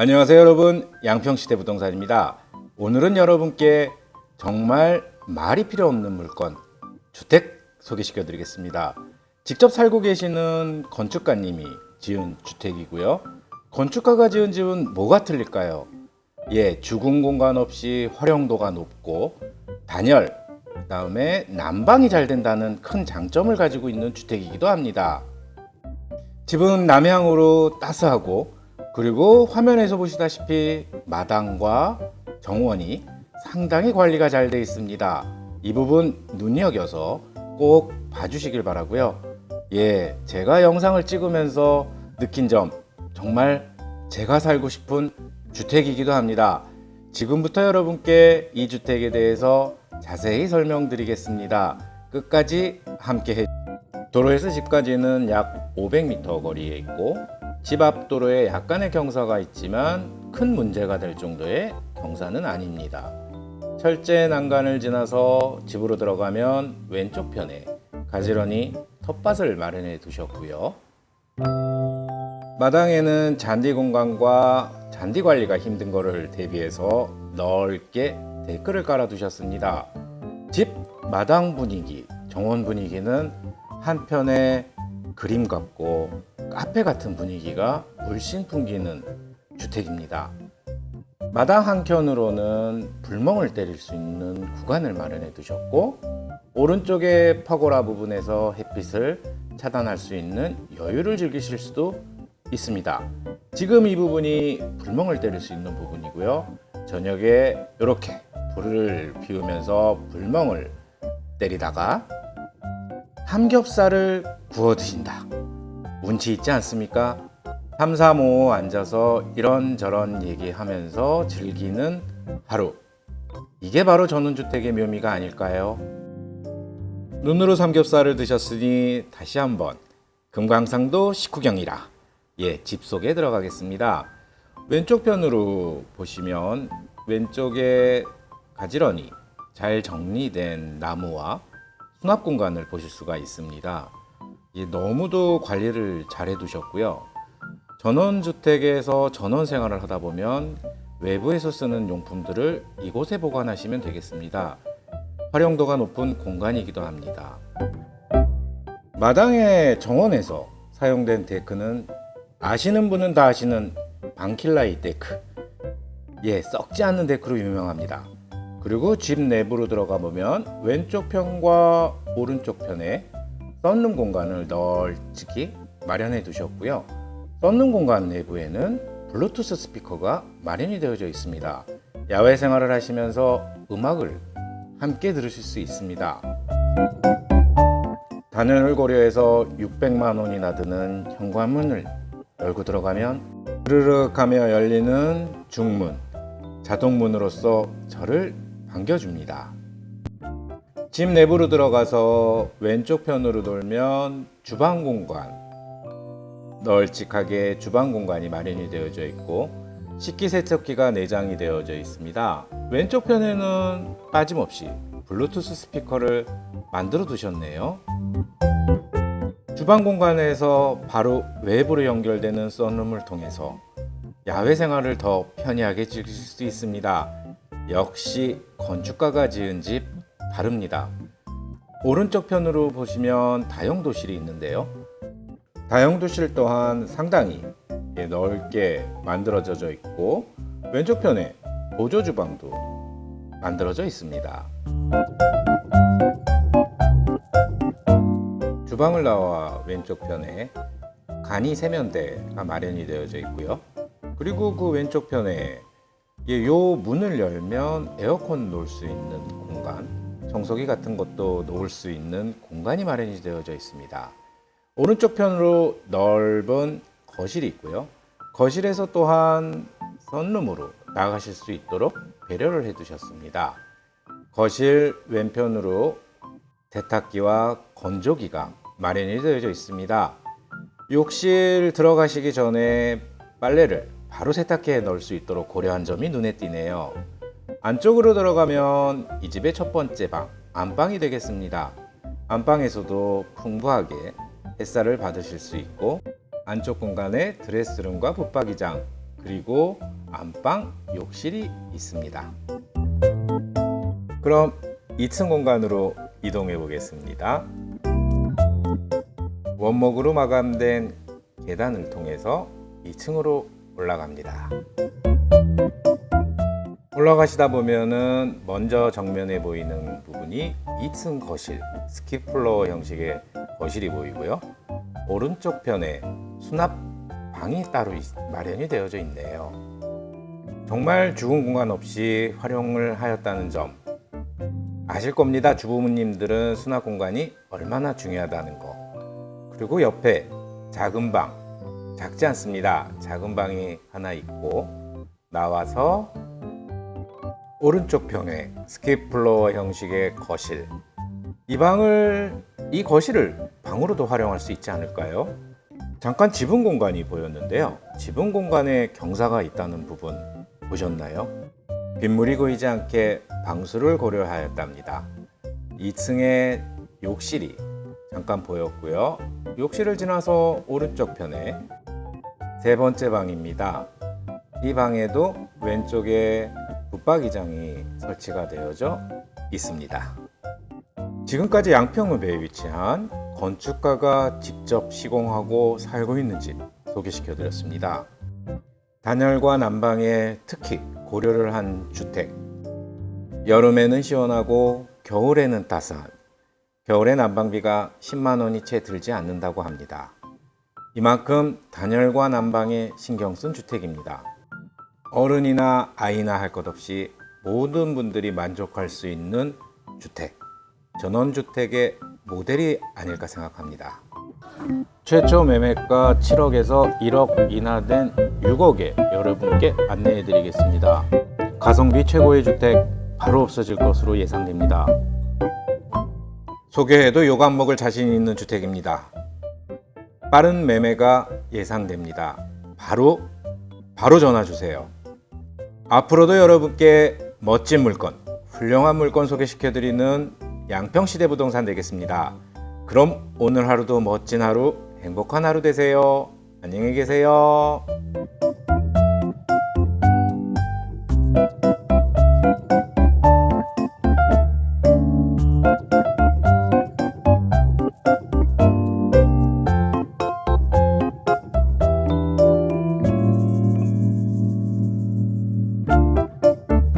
안녕하세요 여러분. 양평시대 부동산입니다. 오늘은 여러분께 정말 말이 필요 없는 물건 주택 소개시켜 드리겠습니다. 직접 살고 계시는 건축가님이 지은 주택이고요. 건축가가 지은 집은 뭐가 틀릴까요? 예 주공 공간 없이 활용도가 높고 단열 그다음에 난방이 잘 된다는 큰 장점을 가지고 있는 주택이기도 합니다. 집은 남향으로 따스하고 그리고 화면에서 보시다시피 마당과 정원이 상당히 관리가 잘 되어 있습니다. 이 부분 눈여겨서 꼭 봐주시길 바라고요. 예, 제가 영상을 찍으면서 느낀 점 정말 제가 살고 싶은 주택이기도 합니다. 지금부터 여러분께 이 주택에 대해서 자세히 설명드리겠습니다. 끝까지 함께 해 도로에서 집까지는 약 500m 거리에 있고 집 앞 도로에 약간의 경사가 있지만 큰 문제가 될 정도의 경사는 아닙니다. 철제 난간을 지나서 집으로 들어가면 왼쪽 편에 가지런히 텃밭을 마련해 두셨고요. 마당에는 잔디 공간과 잔디 관리가 힘든 것을 대비해서 넓게 데크를 깔아 두셨습니다. 집 마당 분위기, 정원 분위기는 한편에 그림 같고 카페 같은 분위기가 물씬 풍기는 주택입니다. 마당 한켠으로는 불멍을 때릴 수 있는 구간을 마련해 두셨고 오른쪽에 파고라 부분에서 햇빛을 차단할 수 있는 여유를 즐기실 수도 있습니다. 지금 이 부분이 불멍을 때릴 수 있는 부분이고요. 저녁에 이렇게 불을 피우면서 불멍을 때리다가 삼겹살을 구워 드신다. 운치 있지 않습니까? 3, 3, 5 앉아서 이런저런 얘기하면서 즐기는 하루. 이게 바로 전원주택의 묘미가 아닐까요? 눈으로 삼겹살을 드셨으니 다시 한번 금강산도 식후경이라 예, 집 속에 들어가겠습니다. 왼쪽 편으로 보시면 왼쪽에 가지런히 잘 정리된 나무와 수납 공간을 보실 수가 있습니다. 예, 너무도 관리를 잘 해두셨고요. 전원주택에서 전원 생활을 하다 보면 외부에서 쓰는 용품들을 이곳에 보관하시면 되겠습니다. 활용도가 높은 공간이기도 합니다. 마당의 정원에서 사용된 데크는 아시는 분은 다 아시는 방킬라이 데크. 예, 썩지 않는 데크로 유명합니다. 그리고 집 내부로 들어가 보면 왼쪽 편과 오른쪽 편에 썬룸 공간을 널찍이 마련해 두셨고요. 썬룸 공간 내부에는 블루투스 스피커가 마련이 되어져 있습니다. 야외 생활을 하시면서 음악을 함께 들으실 수 있습니다. 단열을 고려해서 600만 원이나 드는 현관문을 열고 들어가면 드르륵하며 열리는 중문, 자동문으로서 저를 반겨줍니다. 집 내부로 들어가서 왼쪽 편으로 돌면 주방 공간, 널찍하게 주방 공간이 마련이 되어져 있고 식기세척기가 내장이 되어져 있습니다. 왼쪽 편에는 빠짐없이 블루투스 스피커를 만들어 두셨네요. 주방 공간에서 바로 외부로 연결되는 썬룸을 통해서 야외 생활을 더 편리하게 즐기실 수 있습니다. 역시 건축가가 지은 집 다릅니다. 오른쪽 편으로 보시면 다용도실이 있는데요. 다용도실 또한 상당히 예, 넓게 만들어져 있고 왼쪽 편에 보조 주방도 만들어져 있습니다. 주방을 나와 왼쪽 편에 간이 세면대가 마련이 되어져 있고요. 그리고 그 왼쪽 편에 예, 요 문을 열면 에어컨 놓을 수 있는 공간, 청소기 같은 것도 놓을 수 있는 공간이 마련이 되어져 있습니다. 오른쪽 편으로 넓은 거실이 있고요. 거실에서 또한 선룸으로 나가실 수 있도록 배려를 해두셨습니다. 거실 왼편으로 세탁기와 건조기가 마련이 되어져 있습니다. 욕실 들어가시기 전에 빨래를 바로 세탁기에 넣을 수 있도록 고려한 점이 눈에 띄네요. 안쪽으로 들어가면 이 집의 첫 번째 방, 안방이 되겠습니다. 안방에서도 풍부하게 햇살을 받으실 수 있고 안쪽 공간에 드레스룸과 붙박이장 그리고 안방, 욕실이 있습니다. 그럼 2층 공간으로 이동해 보겠습니다. 원목으로 마감된 계단을 통해서 2층으로 올라갑니다. 올라가시다 보면은 먼저 정면에 보이는 부분이 2층 거실, 스키플로어 형식의 거실이 보이고요. 오른쪽 편에 수납 방이 따로 있- 마련이 되어져 있네요. 정말 죽은 공간 없이 활용을 하였다는 점 아실 겁니다. 주부모님들은 수납 공간이 얼마나 중요하다는 거. 그리고 옆에 작은 방 작지 않습니다. 작은 방이 하나 있고 나와서 오른쪽 편에 스키플로어 형식의 거실. 이 방을 이 거실을 방으로도 활용할 수 있지 않을까요? 잠깐 지붕 공간이 보였는데요. 지붕 공간에 경사가 있다는 부분 보셨나요? 빗물이 고이지 않게 방수를 고려하였답니다. 2층에 욕실이 잠깐 보였고요. 욕실을 지나서 오른쪽 편에 세 번째 방입니다. 이 방에도 왼쪽에 붙박이장이 설치가 되어져 있습니다. 지금까지 양평읍에 위치한 건축가가 직접 시공하고 살고 있는 집 소개시켜 드렸습니다. 단열과 난방에 특히 고려를 한 주택. 여름에는 시원하고 겨울에는 따스한 겨울에 난방비가 10만 원이 채 들지 않는다고 합니다. 이만큼 단열과 난방에 신경 쓴 주택입니다. 어른이나 아이나 할 것 없이 모든 분들이 만족할 수 있는 주택, 전원주택의 모델이 아닐까 생각합니다. 최초 매매가 7억에서 1억 인하된 6억에 여러분께 안내해 드리겠습니다. 가성비 최고의 주택 바로 없어질 것으로 예상됩니다. 소개해도 욕안 먹을 자신 있는 주택입니다. 빠른 매매가 예상됩니다. 바로 바로 전화 주세요. 앞으로도 여러분께 멋진 물건, 훌륭한 물건 소개시켜 드리는 양평시대 부동산 되겠습니다. 그럼 오늘 하루도 멋진 하루, 행복한 하루 되세요. 안녕히 계세요.